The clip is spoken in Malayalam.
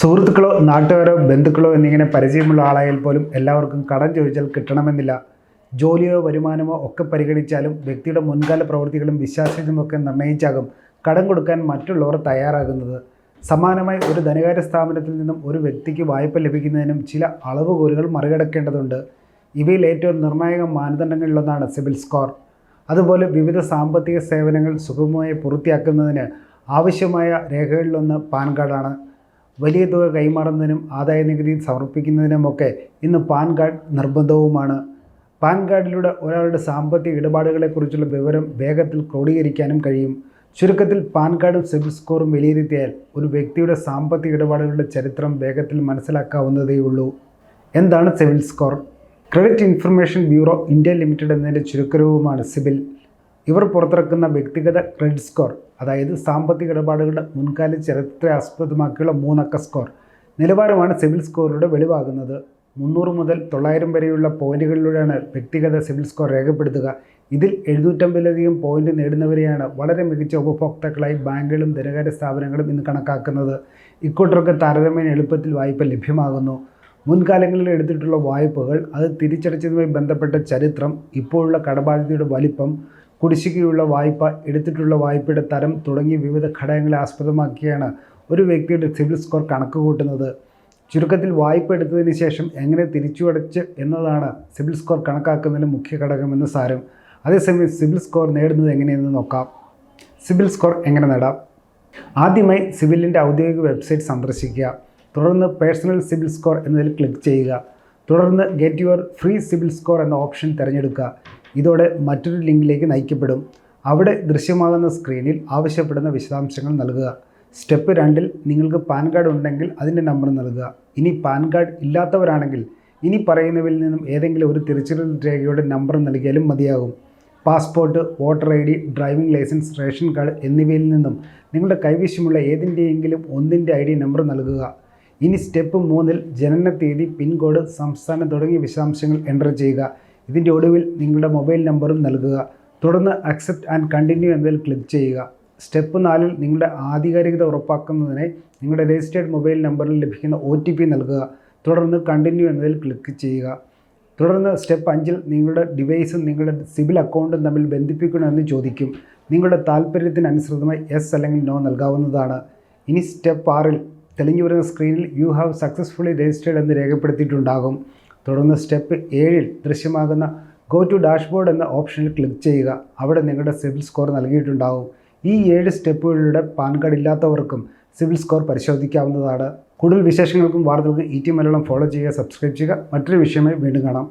സുഹൃത്തുക്കളോ നാട്ടുകാരോ ബന്ധുക്കളോ എന്നിങ്ങനെ പരിചയമുള്ള ആളായാൽ പോലും എല്ലാവർക്കും കടം ചോദിച്ചാൽ കിട്ടണമെന്നില്ല. ജോലിയോ വരുമാനമോ ഒക്കെ പരിഗണിച്ചാലും വ്യക്തിയുടെ മുൻകാല പ്രവൃത്തികളും വിശ്വാസ്യതയും ഒക്കെ നിർണയിച്ചാകും കടം കൊടുക്കാൻ മറ്റുള്ളവർ തയ്യാറാകുന്നത്. സമാനമായി ഒരു ധനകാര്യ സ്ഥാപനത്തിൽ നിന്നും ഒരു വ്യക്തിക്ക് വായ്പ ലഭിക്കുന്നതിനും ചില അളവുകോലുകൾ മറികടക്കേണ്ടതുണ്ട്. ഇവയിൽ ഏറ്റവും നിർണായക മാനദണ്ഡങ്ങളിലൊന്നാണ് സിവിൽ സ്കോർ. അതുപോലെ വിവിധ സാമ്പത്തിക സേവനങ്ങൾ സുഗമമായി പൂർത്തിയാക്കുന്നതിന് ആവശ്യമായ രേഖകളിലൊന്ന് പാൻ കാർഡാണ്. വലിയ തുക കൈമാറുന്നതിനും ആദായ നികുതി സമർപ്പിക്കുന്നതിനുമൊക്കെ ഇന്ന് പാൻ കാർഡ് നിർബന്ധവുമാണ്. പാൻ കാർഡിലൂടെ ഒരാളുടെ സാമ്പത്തിക ഇടപാടുകളെക്കുറിച്ചുള്ള വിവരം വേഗത്തിൽ ക്രോഡീകരിക്കാനും കഴിയും. ചുരുക്കത്തിൽ പാൻ കാർഡും സിബിൽ സ്കോറും വിലയിരുത്തിയാൽ ഒരു വ്യക്തിയുടെ സാമ്പത്തിക ഇടപാടുകളുടെ ചരിത്രം വേഗത്തിൽ മനസ്സിലാക്കാവുന്നതേയുള്ളൂ. എന്താണ് CIBIL score? Credit information bureau India limited എന്നതിന്റെ ചുരുക്കരൂപമാണ് സിബിൽ. ഇവർ പുറത്തിറക്കുന്ന വ്യക്തിഗത ക്രെഡിറ്റ് സ്കോർ അതായത് സാമ്പത്തിക ഇടപാടുകളുടെ മുൻകാല ചരിത്രത്തെ ആസ്പദമാക്കിയുള്ള മൂന്നക്ക സ്കോർ. നിലവാരമാണ് സിവിൽ സ്കോറിലൂടെ വെളിവാകുന്നത്. മുന്നൂറ് മുതൽ തൊള്ളായിരം വരെയുള്ള പോയിന്റുകളിലൂടെയാണ് വ്യക്തിഗത സിവിൽ സ്കോർ രേഖപ്പെടുത്തുക. ഇതിൽ എഴുന്നൂറ്റമ്പതിലധികം പോയിന്റ് നേടുന്നവരെയാണ് വളരെ മികച്ച ഉപഭോക്താക്കളായി ബാങ്കുകളും ധനകാര്യ സ്ഥാപനങ്ങളും ഇന്ന് കണക്കാക്കുന്നത്. ഇക്കൂട്ടർക്ക് താരതമ്യേന എളുപ്പത്തിൽ വായ്പ ലഭ്യമാകുന്നു. മുൻകാലങ്ങളിൽ എടുത്തിട്ടുള്ള വായ്പകൾ അത് തിരിച്ചടച്ചതുമായി ബന്ധപ്പെട്ട ചരിത്രം ഇപ്പോഴുള്ള കടബാധ്യതയുടെ വലിപ്പം കുടിശ്ശികയുള്ള വായ്പ എടുത്തിട്ടുള്ള വായ്പയുടെ തരം തുടങ്ങി വിവിധ ഘടകങ്ങളെ ആസ്പദമാക്കിയാണ് ഒരു വ്യക്തിയുടെ സിവിൽ സ്കോർ കണക്ക് കൂട്ടുന്നത് ചുരുക്കത്തിൽ വായ്പ എടുത്തതിന് ശേഷം എങ്ങനെ തിരിച്ചുവടച്ച് എന്നതാണ് സിവിൽ സ്കോർ കണക്കാക്കുന്നതിന് മുഖ്യ ഘടകമെന്ന് സാരം. അതേസമയം സിവിൽ സ്കോർ നേടുന്നത് എങ്ങനെയെന്ന് നോക്കാം. സിവിൽ സ്കോർ എങ്ങനെ നേടാം? ആദ്യമായി സിവിലിന്റെ ഔദ്യോഗിക വെബ്സൈറ്റ് സന്ദർശിക്കുക. തുടർന്ന് പേഴ്സണൽ സിവിൽ സ്കോർ എന്നതിൽ ക്ലിക്ക് ചെയ്യുക. തുടർന്ന് get your free CIBIL score എന്ന ഓപ്ഷൻ തിരഞ്ഞെടുക്കുക. ഇതോടെ മറ്റൊരു ലിങ്കിലേക്ക് നയിക്കപ്പെടും. അവിടെ ദൃശ്യമാകുന്ന സ്ക്രീനിൽ ആവശ്യപ്പെടുന്ന വിശദാംശങ്ങൾ നൽകുക. സ്റ്റെപ്പ് രണ്ടിൽ നിങ്ങൾക്ക് പാൻ കാർഡ് ഉണ്ടെങ്കിൽ അതിന്റെ നമ്പർ നൽകുക. ഇനി പാൻ കാർഡ് ഇല്ലാത്തവരാണെങ്കിൽ ഇനി പറയുന്നവയിൽ നിന്നും ഏതെങ്കിലും ഒരു തിരിച്ചറിയൽ രേഖയുടെ നമ്പർ നൽകിയാലും മതിയാകും. Passport voter I D driving licence ration card എന്നിവയിൽ നിന്നും നിങ്ങളുടെ കൈവശമുള്ള ഏതിന്റെയെങ്കിലും ഒന്നിന്റെ ഐ ഡി നമ്പർ നൽകുക. ഇനി സ്റ്റെപ്പ് മൂന്നിൽ ജനന തീയതി പിൻകോഡ് സംസ്ഥാനം തുടങ്ങിയ വിശദാംശങ്ങൾ എന്റർ ചെയ്യുക. ഇതിന്റെ ഒടുവിൽ നിങ്ങളുടെ മൊബൈൽ നമ്പറും നൽകുക. തുടർന്ന് അക്സെപ്റ്റ് ആൻഡ് കണ്ടിന്യൂ എന്നതിൽ ക്ലിക്ക് ചെയ്യുക. സ്റ്റെപ്പ് നാലിൽ നിങ്ങളുടെ ആധികാരികത ഉറപ്പാക്കുന്നതിനായി നിങ്ങളുടെ രജിസ്റ്റേർഡ് മൊബൈൽ നമ്പറിൽ ലഭിക്കുന്ന ഒ ടി പി നൽകുക. തുടർന്ന് കണ്ടിന്യൂ എന്നതിൽ ക്ലിക്ക് ചെയ്യുക. തുടർന്ന് സ്റ്റെപ്പ് അഞ്ചിൽ നിങ്ങളുടെ ഡിവൈസും നിങ്ങളുടെ സിബിൽ അക്കൗണ്ടും തമ്മിൽ ബന്ധിപ്പിക്കണമെന്ന് ചോദിക്കും. നിങ്ങളുടെ താല്പര്യത്തിനനുസൃതമായി യെസ് അല്ലെങ്കിൽ നോ നൽകാവുന്നതാണ്. ഇനി സ്റ്റെപ്പ് ആറിൽ തെളിഞ്ഞു വരുന്ന സ്ക്രീനിൽ യു ഹാവ് സക്സസ്ഫുള്ളി രജിസ്റ്റേർഡ് എന്ന് രേഖപ്പെടുത്തിയിട്ടുണ്ടാകും. തുടർന്ന് സ്റ്റെപ്പ് ഏഴിൽ ദൃശ്യമാകുന്ന ഗോ ടു ഡാഷ്ബോർഡ് എന്ന ഓപ്ഷനിൽ ക്ലിക്ക് ചെയ്യുക. അവിടെ നിങ്ങളുടെ സിവിൽ സ്കോർ നൽകിയിട്ടുണ്ടാകും ഈ ഏഴ് സ്റ്റെപ്പുകളിലൂടെ പാൻ കാർഡ് ഇല്ലാത്തവർക്കും സിവിൽ സ്കോർ പരിശോധിക്കാവുന്നതാണ്. കൂടുതൽ വിശേഷങ്ങൾക്കും വാർത്തകൾക്ക് ഇ ടി മലയാളം ഫോളോ ചെയ്യുക സബ്സ്ക്രൈബ് ചെയ്യുക. മറ്റൊരു വിഷയമായി വീണ്ടും കാണാം.